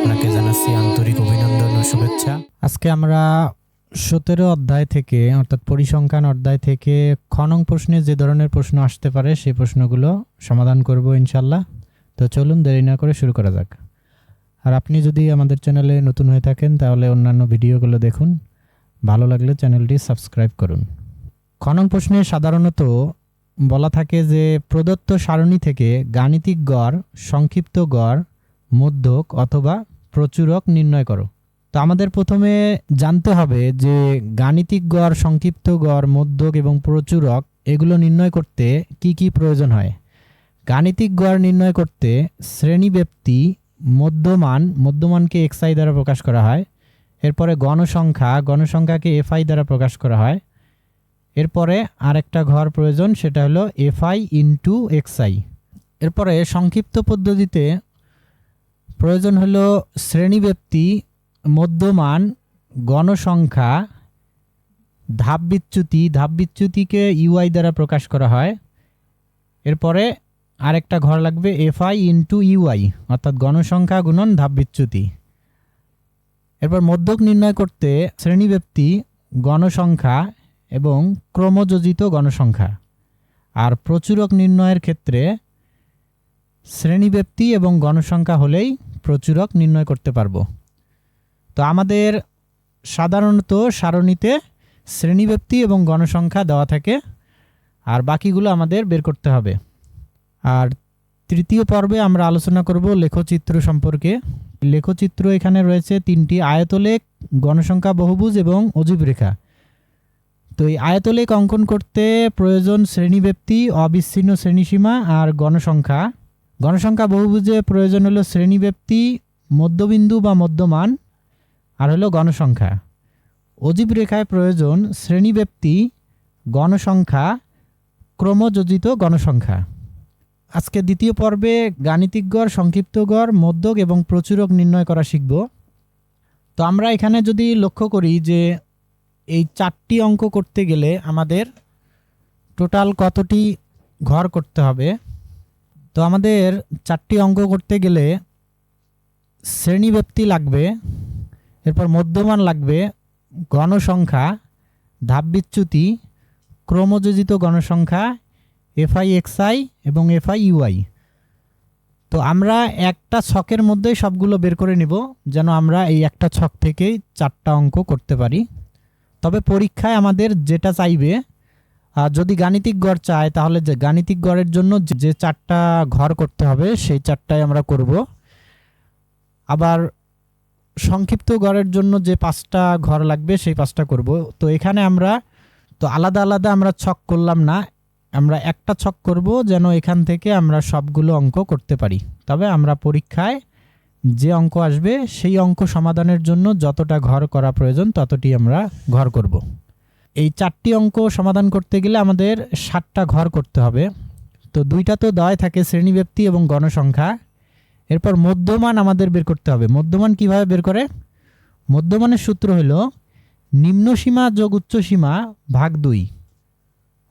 আপনাকে জানাচ্ছি আন্তরিক অভিনন্দন ও শুভেচ্ছা। আজকে আমরা সতেরো অধ্যায় থেকে, অর্থাৎ পরিসংখ্যান অধ্যায় থেকে খনং প্রশ্নে যে ধরনের প্রশ্ন আসতে পারে, সেই প্রশ্নগুলো সমাধান করব ইনশাল্লাহ তো চলুন দেরি না করে শুরু করা যাক। আর আপনি যদি আমাদের চ্যানেলে নতুন হয়ে থাকেন, তাহলে অন্যান্য ভিডিওগুলো দেখুন। ভালো লাগলে চ্যানেলটি সাবস্ক্রাইব করুন। খনন প্রশ্নে সাধারণত বলা থাকে যে, প্রদত্ত সারণী থেকে গাণিতিক গড়, সংক্ষিপ্ত গড়, মধ্যক অথবা প্রচুরক নির্ণয় করো। তো আমাদের প্রথমে জানতে হবে যে গাণিতিক গড়, সংক্ষিপ্ত গড়, মধ্যক এবং প্রচুরক এগুলো নির্ণয় করতে কি কি প্রয়োজন হয়? গাণিতিক গড় নির্ণয় করতে শ্রেণীব্যাপ্তি, মধ্যমান, মধ্যমানকে এক্সআই দ্বারা প্রকাশ করা হয়। এরপরে গণসংখ্যা, গণসংখ্যাকে এফআই দ্বারা প্রকাশ করা হয়। এরপরে আরেকটা ঘর প্রয়োজন, সেটা হলো এফআই ইন্টু এক্সআই এরপরে সংক্ষিপ্ত পদ্ধতিতে প্রয়োজন হলো শ্রেণীব্যাপ্তি মধ্যমান, গণসংখ্যা, ধাপ বিচ্যুতি। ধাপ বিচ্যুতিকে ইউআই দ্বারা প্রকাশ করা হয়। এরপরে আরেকটা ঘর লাগবে এফআই ইন্টু ইউআই অর্থাৎ গণসংখ্যা গুণন ধাপ বিচ্যুতি। এরপর মধ্যক নির্ণয় করতে শ্রেণীব্যাপ্তি গণসংখ্যা এবং ক্রমযোজিত গণসংখ্যা। আর প্রচুরক নির্ণয়ের ক্ষেত্রে শ্রেণীব্যাপ্তি এবং গণসংখ্যা হলেই প্রচুরক নির্ণয় করতে পারব। তো আমাদের সাধারণত সারণীতে শ্রেণীব্যাপ্তি এবং গণসংখ্যা দেওয়া থাকে, আর বাকিগুলো আমাদের বের করতে হবে। আর তৃতীয় পর্বে আমরা আলোচনা করব লেখচিত্র সম্পর্কে। লেখচিত্র এখানে রয়েছে তিনটি আয়তলেখ, গণসংখ্যা, বহুভুজ এবং অজীব রেখা তো এই আয়তলেখ অঙ্কন করতে প্রয়োজন শ্রেণীব্যাপ্তি, অবিচ্ছিন্ন শ্রেণীসীমা আর গণসংখ্যা। গণসংখ্যা বহুভুজে প্রয়োজন হলো শ্রেণীব্যাপ্তি মধ্যবিন্দু বা মধ্যমান, আর হলো গণসংখ্যা। অজীব রেখায় প্রয়োজন শ্রেণীব্যাপ্তি গণসংখ্যা, ক্রমযোজিত গণসংখ্যা। আজকে দ্বিতীয় পর্বে গাণিতিক গড়, সংক্ষিপ্ত গড়, মধ্যক এবং প্রচুরক নির্ণয় করা শিখব। তো আমরা এখানে যদি লক্ষ্য করি যে এই চারটি অঙ্ক করতে গেলে আমাদের টোটাল কতটি ঘর করতে হবে তো আমাদের চারটি অঙ্ক করতে গেলে শ্রেণীব্যাপ্তি লাগবে, এরপর মধ্যমান লাগবে গণসংখ্যা ধাপ বিচ্যুতি, ক্রমযোজিত গণসংখ্যা এফআই, এক্সআই এবং এফআই, ইউআই। তো আমরা একটা ছকের মধ্যেই সবগুলো বের করে নিব, যেন আমরা এই একটা ছক থেকেই চারটা অঙ্ক করতে পারি। তবে পরীক্ষায় আমাদের যেটা চাইবে যদি গাণিতিক গড় চায়, তাহলে যে গাণিতিক গড়ের জন্য যে- যে চারটা ঘর করতে হবে, সেই চারটাই আমরা করব। আবার সংক্ষিপ্ত গড়ের জন্য যে পাঁচটা ঘর লাগবে, সেই পাঁচটা করব। তো এখানে আমরা, তো আলাদা আলাদা আমরা ছক করলাম না। আমরা একটা ছক করব যেন এখান থেকে আমরা সবগুলো অঙ্ক করতে পারি। তবে আমরা পরীক্ষায় যে অঙ্ক আসবে, সেই অঙ্ক সমাধানের জন্য যতটা ঘর করা প্রয়োজন, ততটি আমরা ঘর করব। এই চারটি অঙ্ক সমাধান করতে গেলে আমাদের ষাটটা ঘর করতে হবে। তো দুইটা তো দেওয়াই থাকে শ্রেণীব্যাপ্তি এবং গণসংখ্যা। এরপর মধ্যমান আমাদের বের করতে হবে। মধ্যমান কীভাবে বের করে? মধ্যমানের সূত্র হলো নিম্নসীমা যোগ উচ্চসীমা ভাগ দুই।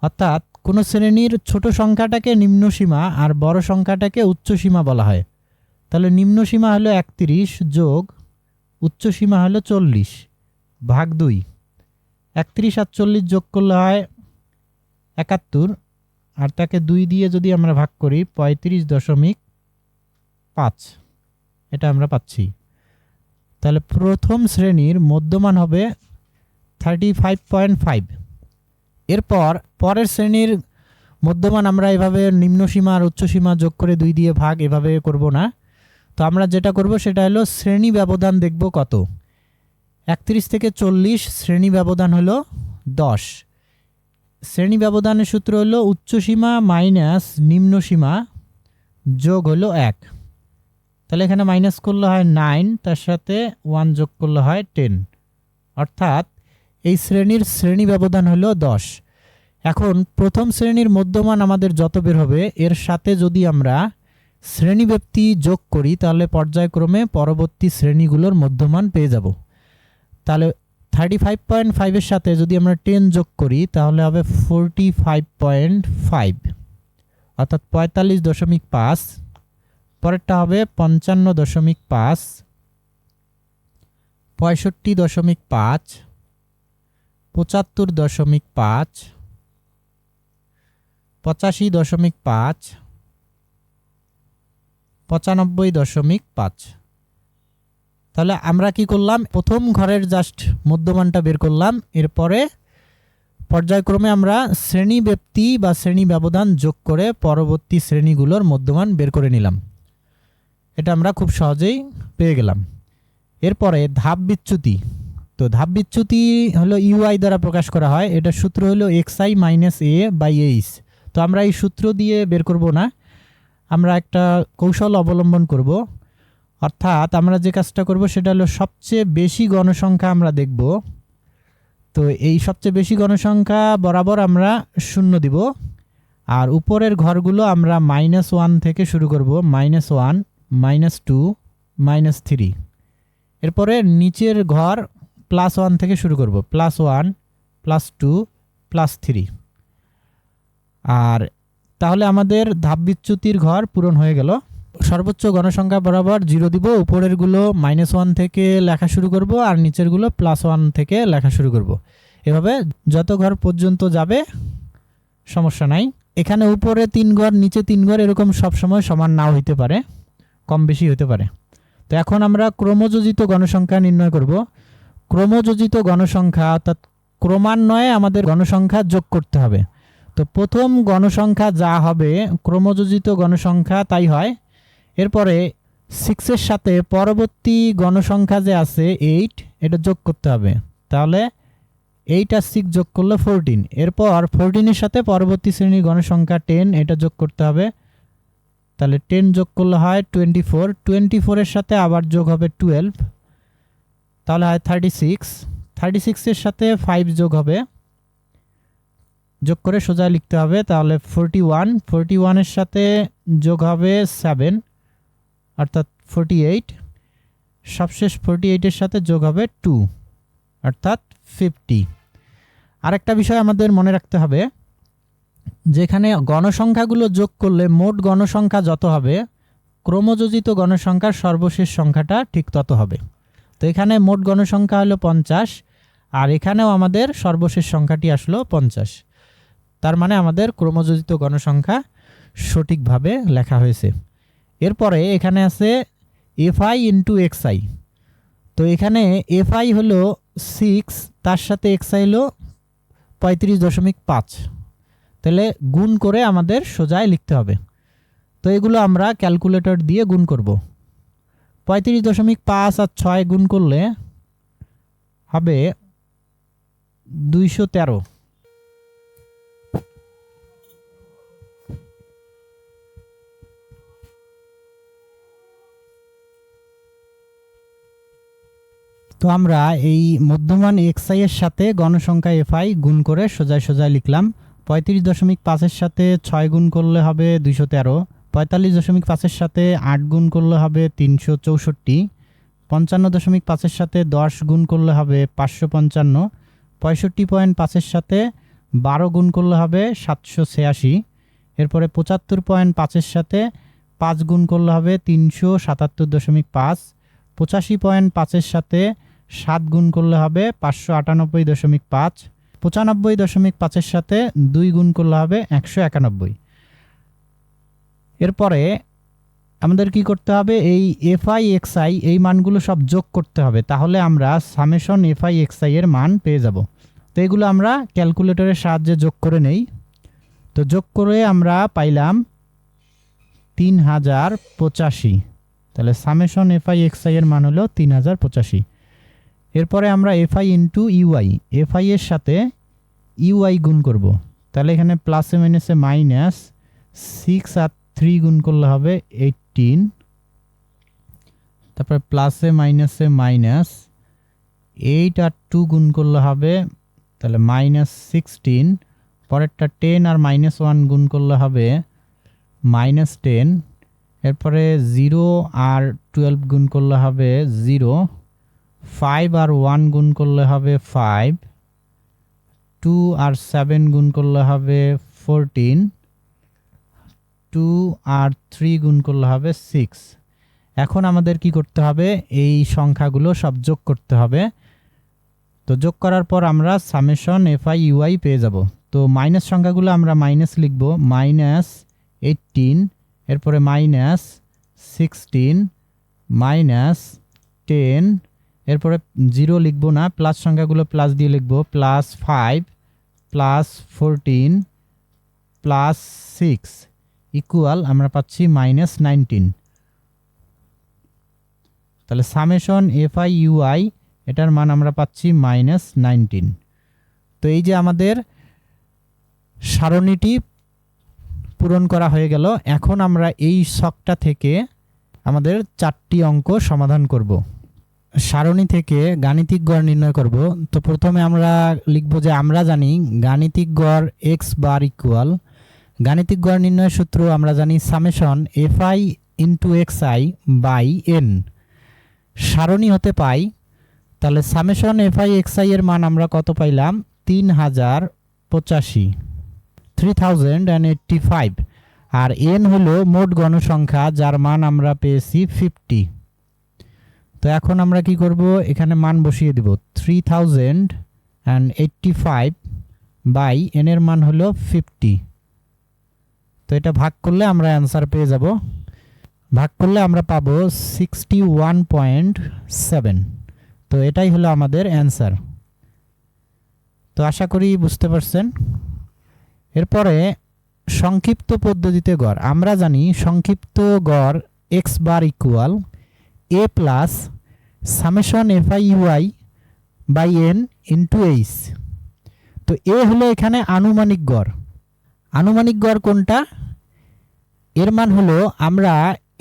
অর্থাৎ কোনো শ্রেণির ছোট সংখ্যাটাকে নিম্নসীমা আর বড় সংখ্যাটাকে উচ্চসীমা বলা হয়। তাহলে নিম্নসীমা হলো একত্রিশ যোগ উচ্চসীমা হলো চল্লিশ ভাগ দুই। একত্রিশ আর চল্লিশ যোগ করলে হয় একাত্তর। আর তাকে দুই দিয়ে যদি আমরা ভাগ করি, পঁয়ত্রিশ দশমিক পাঁচ। এটা আমরা পাচ্ছি। তাহলে প্রথম শ্রেণির মধ্যমান হবে থার্টি ফাইভ পয়েন্ট ফাইভ এরপর পরের শ্রেণির মধ্যমান আমরা এভাবে নিম্নসীমা আর উচ্চসীমা যোগ করে দুই দিয়ে ভাগ এভাবে করব না। তো আমরা যেটা করব সেটা হলো শ্রেণি ব্যবধান দেখব কত। একত্রিশ থেকে চল্লিশ শ্রেণি ব্যবধান হলো দশ। শ্রেণি ব্যবধানের সূত্র হলো উচ্চসীমা মাইনাস নিম্নসীমা যোগ হলো এক। তাহলে এখানে মাইনাস করলে হয় নাইন, তার সাথে ওয়ান যোগ করলে হয় টেন। অর্থাৎ এই শ্রেণির শ্রেণি ব্যবধান হলো দশ। এখন প্রথম শ্রেণির মধ্যমান আমাদের যত বের হবে, এর সাথে যদি আমরা শ্রেণীব্যাপ্তি যোগ করি, তাহলে পর্যায়ক্রমে পরবর্তী শ্রেণীগুলোর মধ্যমান পেয়ে যাব। তাহলে থার্টি ফাইভ পয়েন্ট ফাইভের সাথে যদি আমরা টেন যোগ করি, তাহলে হবে ফোরটি ফাইভ পয়েন্ট ফাইভ অর্থাৎ পঁয়তাল্লিশ দশমিক পাঁচ, পরেরটা হবে পঞ্চান্ন দশমিক পাঁচ, পঁয়ষট্টি দশমিক পাঁচ, পঁচাত্তর দশমিক পাঁচ, পঁচাশি দশমিক পাঁচ, পঁচানব্বই দশমিক পাঁচ। তাহলে আমরা কি করলাম? প্রথম ঘরের জাস্ট মধ্যমানটা বের করলাম। এরপরে পর্যায়ক্রমে আমরা শ্রেণি ব্যক্তি বা শ্রেণি ব্যবধান যোগ করে পরবর্তী শ্রেণীগুলোর মধ্যমান বের করে নিলাম। এটা আমরা খুব সহজেই পেয়ে গেলাম। এরপরে ধাপ বিচ্যুতি। তো ধাপ বিচ্যুতি হলো ইউআই দ্বারা প্রকাশ করা হয়। এটা সূত্র হলো X I minus A by H তো আমরা এই সূত্র দিয়ে বের করব না। আমরা একটা কৌশল অবলম্বন করব। অর্থাৎ আমরা যে কাজটা করব সেটা হলো সবচেয়ে বেশি গণসংখ্যা আমরা দেখব। তো এই সবচেয়ে বেশি গণসংখ্যা বরাবর আমরা শূন্য দিব। আর উপরের ঘরগুলো আমরা মাইনাস ওয়ান থেকে শুরু করব। Minus one minus two minus three এরপরে নিচের ঘর প্লাস ওয়ান থেকে শুরু করব। Plus one plus two plus three আর তাহলে আমাদের ধাপ বিচ্যুতির ঘর পূরণ হয়ে গেল। সর্বোচ্চ গণসংখ্যা বরাবর জিরো দিব উপরেরগুলো মাইনাস ওয়ান থেকে লেখা শুরু করব আর নিচেরগুলো প্লাস ওয়ান থেকে লেখা শুরু করব। এভাবে যত ঘর পর্যন্ত যাবে, সমস্যা নাই। এখানে উপরে তিন ঘর, নিচে তিন ঘর এরকম সবসময় সমান নাও হইতে পারে, কম বেশি হতে পারে। তো এখন আমরা ক্রমযোজিত গণসংখ্যা নির্ণয় করব। ক্রমযোজিত গণসংখ্যা অর্থাৎ ক্রমান্বয়ে আমাদের গণসংখ্যা যোগ করতে হবে। তো প্রথম গণসংখ্যা যা হবে, ক্রমযোজিত গণসংখ্যা তাই হয় এরপরে সিক্সের সাথে পরবর্তী গণসংখ্যা যে আছে এইট এটা যোগ করতে হবে। তাহলে এইট আর সিক্স যোগ করলে ফোরটিন এরপর ফোরটিনের সাথে পরবর্তী শ্রেণির গণসংখ্যা টেন এটা যোগ করতে হবে। তাহলে টেন যোগ করলে হয় টোয়েন্টি ফোর টোয়েন্টি ফোরের সাথে আবার যোগ হবে টুয়েলভ তাহলে হয় থার্টি সিক্স থার্টি সিক্সের সাথে ফাইভ যোগ হবে। যোগ করে সোজা লিখতে হবে। তাহলে ফোরটি ওয়ান ফোরটি ওয়ানের সাথে যোগ হবে সেভেন অর্থাৎ ফোরটি এইট সবশেষ ফোরটি এইটের সাথে যোগ হবে টু অর্থাৎ ফিফটি আরেকটা বিষয় আমাদের মনে রাখতে হবে, যেখানে গণসংখ্যাগুলো যোগ করলে মোট গণসংখ্যা যত হবে, ক্রমযোজিত গণসংখ্যার সর্বশেষ সংখ্যাটা ঠিক তত হবে। তো এখানে মোট গণসংখ্যা হলো পঞ্চাশ, আর এখানেও আমাদের সর্বশেষ সংখ্যাটি আসলো পঞ্চাশ। তার মানে আমাদের ক্রমযোজিত গণসংখ্যা সঠিকভাবে লেখা হয়েছে। এরপরে এখানে আছে এফআই ইন্টু এক্সআই। তো এখানে এফআই হলো সিক্স তার সাথে এক্সআই হলো পঁয়ত্রিশ দশমিক পাঁচ। তাহলে গুণ করে আমাদের সোজায় লিখতে হবে। তো এগুলো আমরা ক্যালকুলেটর দিয়ে গুণ করব। পঁয়ত্রিশ দশমিক পাঁচ আর ছয় গুণ করলে হবে দুইশো তেরো। তো আমরা এই মধ্যমান এক্সআই এর সাথে গণসংখ্যা এফআই গুণ করে সোজায় সোজায় লিখলাম। পঁয়ত্রিশ দশমিক পাঁচের সাথে ছয় গুণ করলে হবে দুইশো তেরো। পঁয়তাল্লিশ দশমিক পাঁচের সাথে আট গুণ করলে হবে তিনশো চৌষট্টি। পঞ্চান্ন দশমিক পাঁচের সাথে দশ গুণ করলে হবে পাঁচশো পঞ্চান্ন। পঁয়ষট্টি পয়েন্ট পাঁচের সাথে বারো গুণ করলে হবে সাতশো ছিয়াশি। এরপরে পঁচাত্তর পয়েন্ট পাঁচের সাথে পাঁচ গুণ করলে হবে তিনশো সাতাত্তর দশমিক পাঁচ। পঁচাশি পয়েন্ট পাঁচের সাথে সাত গুণ করলে হবে পাঁচশো আটানব্বই দশমিক পাঁচ। পঁচানব্বই দশমিক পাঁচের সাথে দুই গুণ করলে হবে একশো একানব্বই। এরপরে আমাদের কি করতে হবে? এই এফআই এক্সআই এই মানগুলো সব যোগ করতে হবে। তাহলে আমরা সামেশন এফআই এক্সআই এর মান পেয়ে যাব। তো এগুলো আমরা ক্যালকুলেটরের সাহায্যে যোগ করে নেই। তো যোগ করে আমরা পাইলাম তিন হাজার পঁচাশি। তাহলে সামেশন এফআই এক্সআই এর মান হলো তিন হাজার পঁচাশি। এরপরে আমরা এফআই ইন্টু ইউআই এফআই এর সাথে ইউআই গুণ করব। তাহলে এখানে প্লাসে মাইনাসে মাইনাস সিক্স আর থ্রি গুণ করলে হবে এইটিন তারপরে প্লাসে মাইনাসে মাইনাস এইট আর টু গুণ করলে হবে, তাহলে মাইনাস সিক্সটিন পরেরটা টেন আর মাইনাস ওয়ান গুণ করলে হবে মাইনাস টেন এরপরে জিরো আর টুয়েলভ গুণ করলে হবে জিরো ফাইভ আর ওয়ান গুণ করলে হবে ফাইভ টু আর সেভেন গুণ করলে হবে ফোরটিন টু আর থ্রি গুণ করলে হবে সিক্স এখন আমাদের কি করতে হবে? এই সংখ্যাগুলো সব যোগ করতে হবে। তো যোগ করার পর আমরা সামেশন এফআই ইউআই পেয়ে যাব। তো মাইনাস সংখ্যাগুলো আমরা মাইনাস লিখব। মাইনাস এইটিন এরপরে মাইনাস সিক্সটিন মাইনাস টেন এরপরে জিরো লিখব না প্লাস সংখ্যাগুলো প্লাস দিয়ে লিখব plus five plus fourteen plus six equal আমরা পাচ্ছি মাইনাস নাইনটিন তাহলে summation F I U I এটার মান আমরা পাচ্ছি মাইনাস নাইনটিন তো এই যে আমাদের সারণীটি পূরণ করা হয়ে গেল, এখন আমরা এই শখটা থেকে আমাদের চারটি অঙ্ক সমাধান করব। সারণী থেকে গাণিতিক গড় নির্ণয় করব। তো প্রথমে আমরা লিখব যে আমরা জানি গাণিতিক গড় এক্স বার ইকুয়াল। গাণিতিক গড় নির্ণয়ের সূত্র আমরা জানি summation F I into X I by N. সারণী হতে পাই, তাহলে summation F I X I এর মান আমরা কত পাইলাম? তিন হাজার পঁচাশি, three thousand and eighty five. R N হলো মোট গণসংখ্যা, যার মান আমরা পেয়েছি ফিফটি। তো এখন আমরা কি করব? এখানে মান বসিয়ে দেব। Three thousand and eighty five by এনের মান হলো ফিফটি তো এটা ভাগ করলে আমরা অ্যান্সার পেয়ে যাব। ভাগ করলে আমরা পাবো সিক্সটি ওয়ান পয়েন্ট সেভেন তো এটাই হলো আমাদের অ্যান্সার তো আশা করি বুঝতে পারছেন। এরপরে সংক্ষিপ্ত পদ্ধতিতে গড়। আমরা জানি সংক্ষিপ্ত গড় X bar equal A plus summation F I U I by N into H তো এ হলো এখানে আনুমানিক গড়। আনুমানিক গড় কোনটা? এর মান হলো আমরা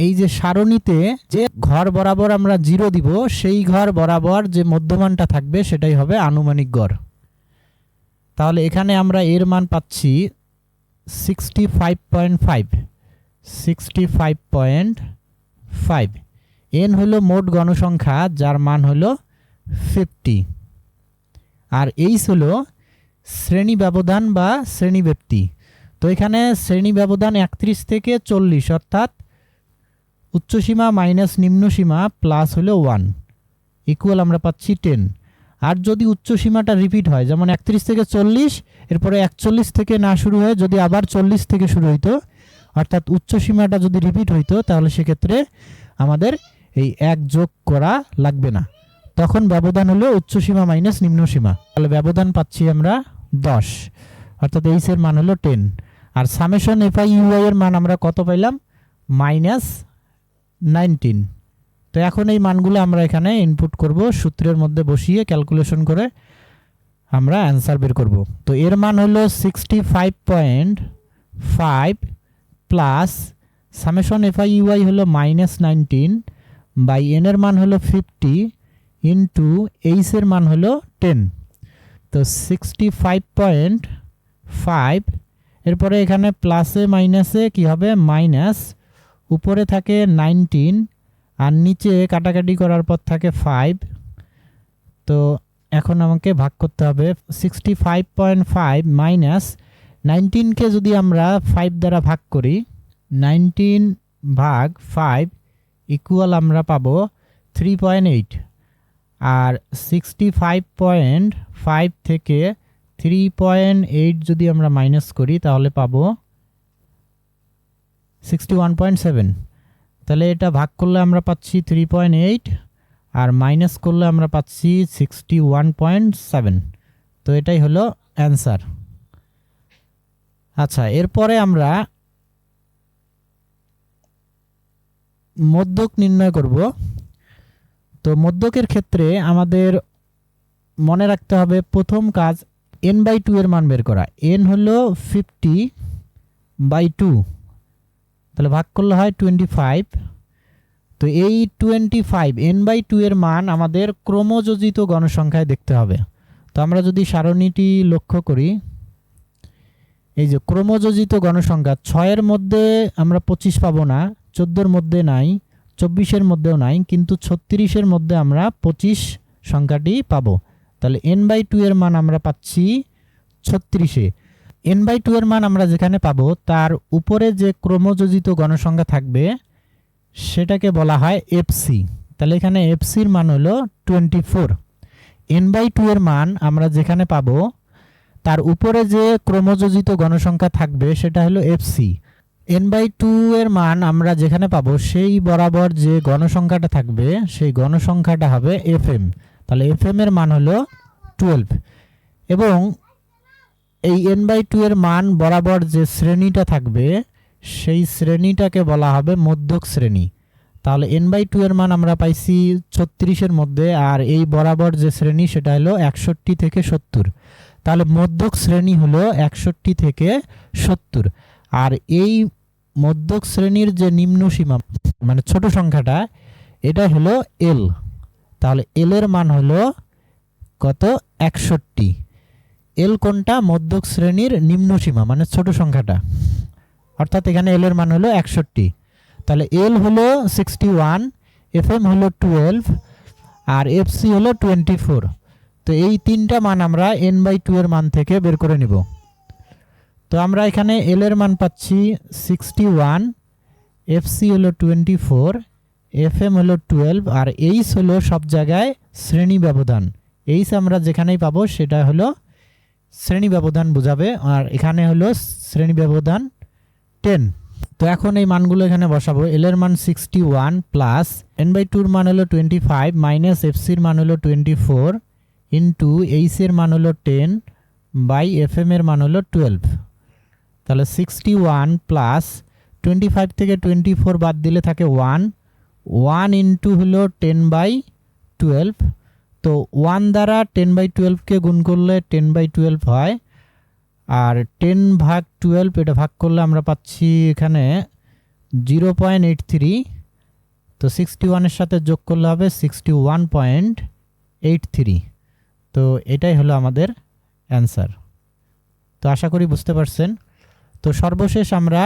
এই যে সারণীতে যে ঘর বরাবর আমরা জিরো দিব, সেই ঘর বরাবর যে মধ্যমানটা থাকবে সেটাই হবে আনুমানিক গড়। তাহলে এখানে আমরা এর মান পাচ্ছি sixty five point five sixty five point five N হলো মোট গণসংখ্যা, যার মান হলো ফিফটি আর এইচ হলো শ্রেণি ব্যবধান বা শ্রেণি ব্যক্তি। তো এখানে শ্রেণি ব্যবধান একত্রিশ থেকে চল্লিশ, অর্থাৎ উচ্চসীমা মাইনাস নিম্নসীমা প্লাস হলো ওয়ান ইকুয়াল আমরা পাচ্ছি টেন আর যদি উচ্চসীমাটা রিপিট হয়, যেমন একত্রিশ থেকে চল্লিশ, এরপরে একচল্লিশ থেকে না শুরু হয়ে যদি আবার চল্লিশ থেকে শুরু হইতো, অর্থাৎ উচ্চসীমাটা যদি রিপিট হইতো, তাহলে সেক্ষেত্রে আমাদের এই এক যোগ করা লাগবে না। তখন ব্যবধান হলো উচ্চসীমা মাইনাস নিম্নসীমা তাহলে ব্যবধান পাচ্ছি আমরা দশ। অর্থাৎ এইচ এর মান হলো ten R summation F I U I এর মান আমরা কত পাইলাম? মাইনাস নাইনটিন তো এখন এই মানগুলো আমরা এখানে ইনপুট করব, সূত্রের মধ্যে বসিয়ে ক্যালকুলেশন করে আমরা অ্যান্সার বের করব। তো এর মান হলো sixty five point five plus summation F I U I হলো মাইনাস নাইনটিন বাই এনের মান হলো ফিফটি ইন্টু এইচের মান হলো টেন তো সিক্সটি ফাইভ পয়েন্ট ফাইভ এরপরে এখানে প্লাসে মাইনাসে কি হবে? মাইনাস উপরে থাকে নাইনটিন আর নিচে কাটাকাটি করার পর থাকে ফাইভ তো এখন আমাকে ভাগ করতে হবে sixty five point five minus নাইনটিনকে যদি আমরা ফাইভ দ্বারা ভাগ করি নাইনটিন ভাগ ফাইভ ইকুয়াল আমরা পাবো থ্রি পয়েন্ট এইট আর সিক্সটি ফাইভ পয়েন্ট ফাইভ থেকে থ্রি পয়েন্ট এইট যদি আমরা মাইনাস করি, তাহলে পাবো সিক্সটি ওয়ান পয়েন্ট সেভেন তাহলে এটা ভাগ করলে আমরা পাচ্ছি থ্রি পয়েন্ট এইট আর মাইনাস করলে আমরা পাচ্ছি সিক্সটি ওয়ান পয়েন্ট সেভেন তো এটাই হলো অ্যান্সার আচ্ছা এরপরে আমরা মধ্যক নির্ণয় করব। তো মধ্যকের ক্ষেত্রে আমাদের মনে রাখতে হবে প্রথম কাজ এন বাই টু এর মান বের করা। এন হলো ফিফটি বাই টু তাহলে ভাগ করলে হয় টোয়েন্টি ফাইভ তো এই twenty five N by two এর মান আমাদের ক্রমযোজিত গণসংখ্যায় দেখতে হবে। তো আমরা যদি সারণীটি লক্ষ্য করি, এই যে ক্রমযোজিত গণসংখ্যা, ছয়ের মধ্যে আমরা পঁচিশ পাবো না। চোদ্দোর মধ্যে নাই, চব্বিশের মধ্যেও নাই, কিন্তু ছত্রিশের মধ্যে আমরা পঁচিশ সংখ্যাটি পাব। তাহলে এন বাই টু এর মান আমরা পাচ্ছি ছত্রিশে। এন বাই টু এর মান আমরা যেখানে পাবো, তার উপরে যে ক্রমযোজিত গণসংখ্যা থাকবে, সেটাকে বলা হয় এফসি তাহলে এখানে এফসির মান হলো twenty four N by two এর মান আমরা যেখানে পাবো, তার উপরে যে ক্রমযোজিত গণসংখ্যা থাকবে, সেটা হলো এফসি এন বাই টু এর মান আমরা যেখানে পাবো, সেই বরাবর যে গণসংখ্যাটা থাকবে, সেই গণসংখ্যাটা হবে এফ এম তাহলে এফ এম এর মান হলো টুয়েলভ এবং এই এন বাই টু এর মান বরাবর যে শ্রেণীটা থাকবে, সেই শ্রেণীটাকে বলা হবে মধ্যক শ্রেণি। তাহলে এন বাই টু এর মান আমরা পাইছি ছত্রিশের মধ্যে, আর এই বরাবর যে শ্রেণি, সেটা হলো একষট্টি থেকে সত্তর। তাহলে মধ্যক শ্রেণি হলো একষট্টি থেকে সত্তর। আর এই মধ্যক শ্রেণির যে নিম্ন সীমা মানে ছোট সংখ্যাটা এটা হলো এল তাহলে এল এর মান হলো কত? একষট্টি। এল কোনটা? মধ্যক শ্রেণির নিম্ন সীমা মানে ছোট সংখ্যাটা। অর্থাৎ এখানে এল এর মান হলো একষট্টি। তাহলে এল হলো সিক্সটি ওয়ান এফ এম হলো টুয়েলভ আর এফ সি হলো টোয়েন্টি ফোর তো এই তিনটা মান আমরা এন বাই টু এর মান থেকে বের করে নিব। তো আমরা এখানে এল এর মান পাচ্ছি সিক্সটি ওয়ান এফ সি হলো টোয়েন্টি ফোর এফ এম হলো টুয়েলভ আর এইচ হলো সব জায়গায় শ্রেণি ব্যবধান। এইচ আমরা যেখানেই পাবো সেটা হলো শ্রেণি ব্যবধান বোঝাবে, আর এখানে হলো শ্রেণি ব্যবধান টেন তো এখন এই মানগুলো এখানে বসাবো। এল এর মান sixty one plus N by টুর মান হলো টোয়েন্টি ফাইভ মাইনাস এফ সির মান হলো টোয়েন্টি ফোর ইন্টু এইচের মান হলো টেন বাই এফ এম এর মান হলো টুয়েলভ তাহলে sixty one plus twenty five থেকে টোয়েন্টি ফোর বাদ দিলে থাকে ওয়ান ওয়ান ইন্টু হলো টেন বাই টুয়েলভ তো ওয়ান দ্বারা টেন বাই টুয়েলভকে গুণ করলে টেন বাই টুয়েলভ হয়। আর টেন ভাগ টুয়েলভ এটা ভাগ করলে আমরা পাচ্ছি এখানে জিরো পয়েন্ট এইট থ্রি তো সিক্সটি ওয়ানের সাথে যোগ করলে হবে sixty one point eight three তো এটাই হলো আমাদের অ্যান্সার তো আশা করি বুঝতে পারছেন। তো সর্বশেষ আমরা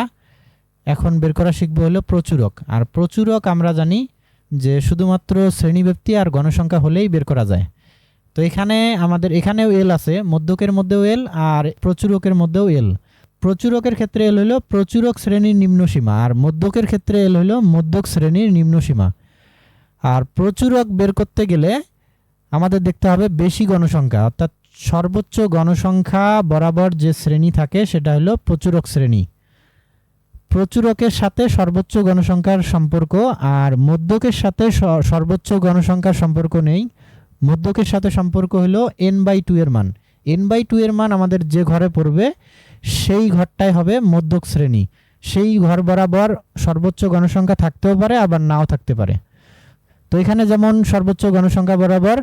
এখন বের করা শিখব হলো প্রচুরক। আর প্রচুরক আমরা জানি যে শুধুমাত্র শ্রেণীব্যক্তি আর গণসংখ্যা হলেই বের করা যায়। তো এখানে আমাদের, এখানেও এল আছে, মধ্যকের মধ্যেও এল আর প্রচুরকের মধ্যেও এল প্রচুরকের ক্ষেত্রে এল হলো প্রচুরক শ্রেণির নিম্নসীমা আর মধ্যকের ক্ষেত্রে এল হলো মধ্যক শ্রেণির নিম্নসীমা আর প্রচুরক বের করতে গেলে আমাদের দেখতে হবে বেশি গণসংখ্যা, অর্থাৎ সর্বোচ্চ গণসংখ্যা বরাবর যে শ্রেণি থাকে, সেটা হলো প্রচুরক শ্রেণি। প্রচুরকের সাথে সর্বোচ্চ গণসংখ্যার সম্পর্ক আর মধ্যকের সাথে সর্বোচ্চ গণসংখ্যার সম্পর্ক নেই। মধ্যকের সাথে সম্পর্ক হলো এন বাই টু এর মান। এন বাই টু এর মান আমাদের যে ঘরে পড়বে, সেই ঘরটাই হবে মধ্যক শ্রেণি। সেই ঘর বরাবর সর্বোচ্চ গণসংখ্যা থাকতেও পারে, আবার নাও থাকতে পারে। তো এখানে যেমন সর্বোচ্চ গণসংখ্যা বরাবর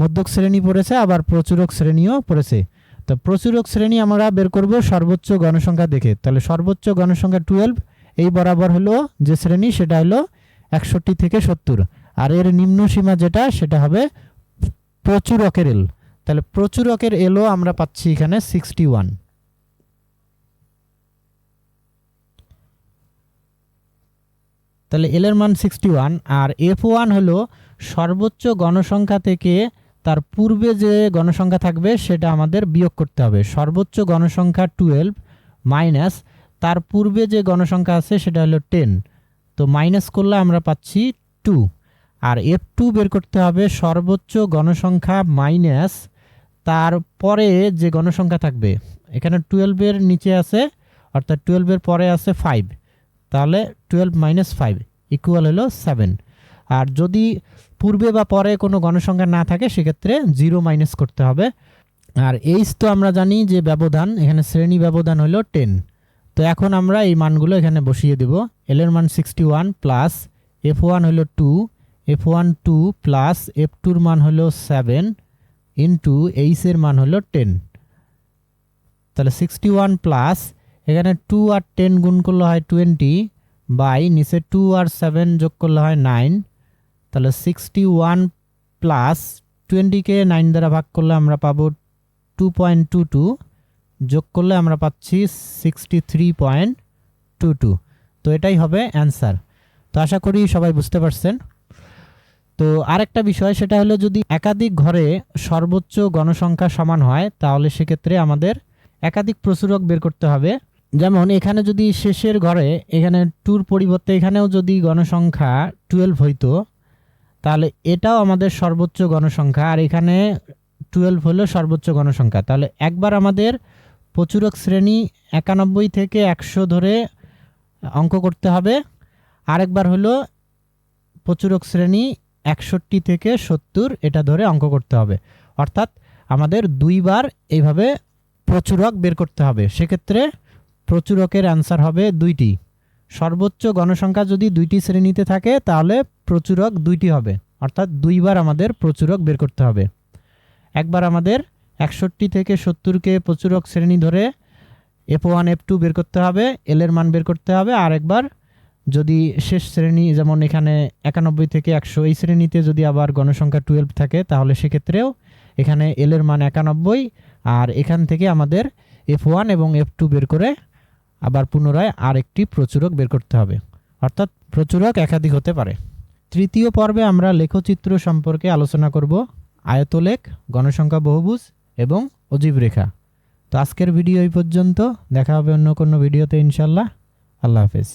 মধ্যক শ্রেণি পড়েছে, আবার প্রচুরক শ্রেণীও পড়েছে। তো প্রচুরক শ্রেণি আমরা বের করব সর্বোচ্চ গণসংখ্যা দেখে। তাহলে সর্বোচ্চ গণসংখ্যা টুয়েলভ এই বরাবর হলো যে শ্রেণি, সেটা হলো একষট্টি থেকে সত্তর। আর এর নিম্ন সীমা যেটা, সেটা হবে প্রচুরকের এল তাহলে প্রচুরকের এলও আমরা পাচ্ছি এখানে সিক্সটি ওয়ান তাহলে এল এর মান সিক্সটি ওয়ান আর এফ ওয়ান হলো সর্বোচ্চ গণসংখ্যা থেকে তার পূর্বে যে গণসংখ্যা থাকবে, সেটা আমাদের বিয়োগ করতে হবে। সর্বোচ্চ গণসংখ্যা টুয়েলভ মাইনাস তার পূর্বে যে গণসংখ্যা আছে, সেটা হলো টেন তো মাইনাস করলে আমরা পাচ্ছি টু আর এফ টু বের করতে হবে, সর্বোচ্চ গণসংখ্যা মাইনাস তারপরে যে গণসংখ্যা থাকবে, এখানে টুয়েলভের নিচে আছে, অর্থাৎ টুয়েলভের পরে আছে ফাইভ তাহলে টুয়েলভ মাইনাস ফাইভ ইকুয়াল হলো সেভেন আর যদি পূর্বে বা পরে কোনো গণসংখ্যা না থাকে, সেক্ষেত্রে জিরো মাইনাস করতে হবে। আর এইচ তো আমরা জানি যে ব্যবধান, এখানে শ্রেণি ব্যবধান হলো টেন। তো এখন আমরা এই মানগুলো এখানে বসিয়ে দেব। এল এর মান sixty one plus F one হলো two F one two plus F টুর মান হলো সেভেন ইন্টু এইচের মান হলো টেন তাহলে সিক্সটি ওয়ান প্লাস এখানে টু আর টেন গুণ করলে হয় টোয়েন্টি বাই নিচে টু আর সেভেন যোগ করলে হয় নাইন তাহলে সিক্সটি ওয়ান প্লাস টোয়েন্টিকে নাইন দ্বারা ভাগ করলে আমরা পাবো টু পয়েন্ট টু টু যোগ করলে আমরা পাচ্ছি sixty three point two two তো এটাই হবে অ্যান্সার তো আশা করি সবাই বুঝতে পারছেন। তো আরেকটা বিষয়, সেটা হলো যদি একাধিক ঘরে সর্বোচ্চ গণসংখ্যা সমান হয়, তাহলে সেক্ষেত্রে আমাদের একাধিক প্রচুরক বের করতে হবে। যেমন এখানে যদি শেষের ঘরে, এখানে টুর পরিবর্তে এখানেও যদি গণসংখ্যা টুয়েলভ হইতো তাহলে এটাও আমাদের সর্বোচ্চ গণসংখ্যা, আর এখানে টুয়েলভ হলো সর্বোচ্চ গণসংখ্যা। তাহলে একবার আমাদের প্রচুরক শ্রেণি একানব্বই থেকে একশো ধরে অঙ্ক করতে হবে। আরেকবার হলো প্রচুরক শ্রেণি একষট্টি থেকে সত্তর, এটা ধরে অঙ্ক করতে হবে। অর্থাৎ আমাদের দুইবার এইভাবে প্রচুরক বের করতে হবে। সেক্ষেত্রে প্রচুরকের অ্যান্সার হবে দুইটি। সর্বোচ্চ গণসংখ্যা যদি দুইটি শ্রেণীতে থাকে, তাহলে প্রচুরক দুইটি হবে। অর্থাৎ দুইবার আমাদের প্রচুরক বের করতে হবে। একবার আমাদের একষট্টি থেকে সত্তরকে প্রচুরক শ্রেণি ধরে এফ ওয়ান, এফ টু বের করতে হবে, এল এর মান বের করতে হবে। আর একবার যদি শেষ শ্রেণি, যেমন এখানে একানব্বই থেকে একশো, এই শ্রেণীতে যদি আবার গণসংখ্যা টুয়েলভ থাকে, তাহলে সেক্ষেত্রেও এখানে এল এর মান একানব্বই, আর এখান থেকে আমাদের এফ ওয়ান এবং এফ টু বের করে আবার পুনরায় আরেকটি প্রচুরক বের করতে হবে। অর্থাৎ প্রচুরক একাধিক হতে পারে। তৃতীয় পর্বে আমরা লেখচিত্র সম্পর্কে আলোচনা করব, আয়তলেখ, গণসংখ্যা বহুভুজ এবং অজীব রেখা। তো আজকের ভিডিও এই পর্যন্ত। দেখা হবে অন্য কোনো ভিডিওতে ইনশাল্লাহ আল্লাহ হাফিজ।